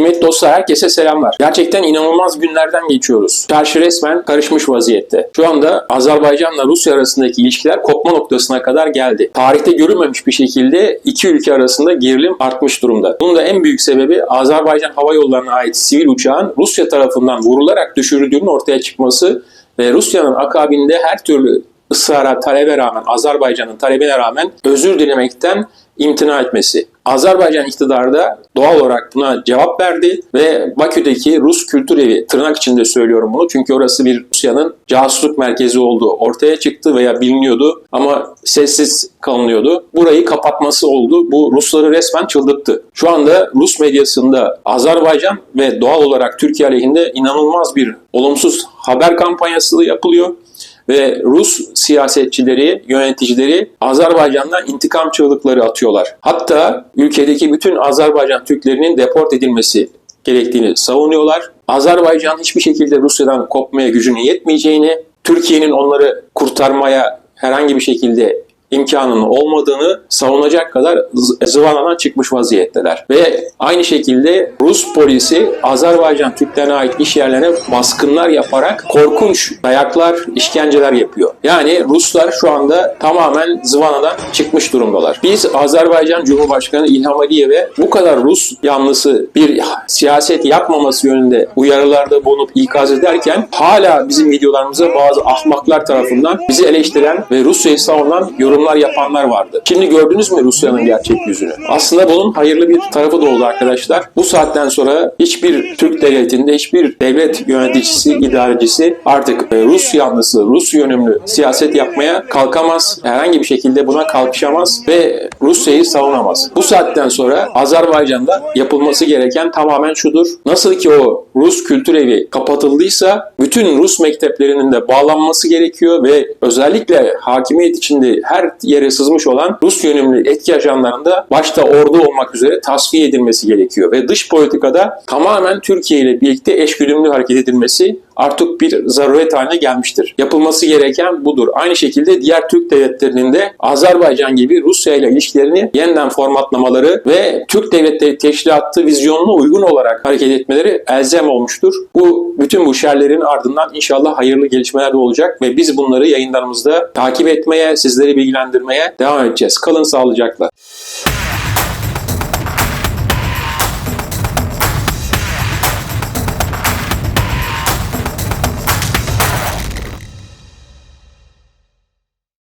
Kıymetli dostlar herkese selamlar. Gerçekten inanılmaz günlerden geçiyoruz. Çarşı resmen karışmış vaziyette. Şu anda Azerbaycan'la Rusya arasındaki ilişkiler kopma noktasına kadar geldi. Tarihte görülmemiş bir şekilde iki ülke arasında gerilim artmış durumda. Bunun da en büyük sebebi Azerbaycan Hava Yolları'na ait sivil uçağın Rusya tarafından vurularak düşürüldüğünün ortaya çıkması ve Rusya'nın akabinde her türlü ısrara, talebe rağmen, Azerbaycan'ın talebine rağmen özür dilemekten imtina etmesi. Azerbaycan iktidarı da doğal olarak buna cevap verdi ve Bakü'deki Rus Kültür Evi, tırnak içinde söylüyorum bunu çünkü orası bir Rusya'nın casusluk merkezi olduğu ortaya çıktı veya biliniyordu ama sessiz kalınıyordu. Burayı kapatması oldu. Bu Rusları resmen çıldırttı. Şu anda Rus medyasında Azerbaycan ve doğal olarak Türkiye aleyhinde inanılmaz bir olumsuz haber kampanyası yapılıyor ve Rus siyasetçileri, yöneticileri Azerbaycan'dan intikam çığlıkları atıyorlar. Hatta ülkedeki bütün Azerbaycan Türklerinin deport edilmesi gerektiğini savunuyorlar. Azerbaycan hiçbir şekilde Rusya'dan kopmaya gücünün yetmeyeceğini, Türkiye'nin onları kurtarmaya herhangi bir şekilde imkanının olmadığını savunacak kadar zıvanadan çıkmış vaziyetteler. Ve aynı şekilde Rus polisi Azerbaycan Türklerine ait iş yerlerine baskınlar yaparak korkunç dayaklar, işkenceler yapıyor. Yani Ruslar şu anda tamamen zıvanadan çıkmış durumdalar. Biz Azerbaycan Cumhurbaşkanı İlham Aliyev'e bu kadar Rus yanlısı bir siyaset yapmaması yönünde uyarılarda bulunup ikaz ederken hala bizim videolarımıza bazı ahmaklar tarafından bizi eleştiren ve Rusya'yı savunan yorumlar yapanlar vardı. Şimdi gördünüz mü Rusya'nın gerçek yüzünü? Aslında bunun hayırlı bir tarafı da oldu arkadaşlar. Bu saatten sonra hiçbir Türk devletinde hiçbir devlet yöneticisi, idarecisi artık e, Rus yanlısı, Rus yönümlü siyaset yapmaya kalkamaz. Herhangi bir şekilde buna kalkışamaz ve Rusya'yı savunamaz. Bu saatten sonra Azerbaycan'da yapılması gereken tamamen şudur. Nasıl ki o Rus kültür evi kapatıldıysa bütün Rus mekteplerinin de bağlanması gerekiyor ve özellikle hakimiyet içinde her yere sızmış olan Rus yönümlü etki ajanlarında başta ordu olmak üzere tasfiye edilmesi gerekiyor. Ve dış politikada tamamen Türkiye ile birlikte eşgüdümlü hareket edilmesi artık bir zaruret haline gelmiştir. Yapılması gereken budur. Aynı şekilde diğer Türk devletlerinin de Azerbaycan gibi Rusya ile ilişkilerini yeniden formatlamaları ve Türk devletleri teşkilatı vizyonuna uygun olarak hareket etmeleri elzem olmuştur. Bu bütün bu şerlerin ardından inşallah hayırlı gelişmeler de olacak ve biz bunları yayınlarımızda takip etmeye, sizleri bilgilendirmeye devam edeceğiz. Kalın sağlıcakla.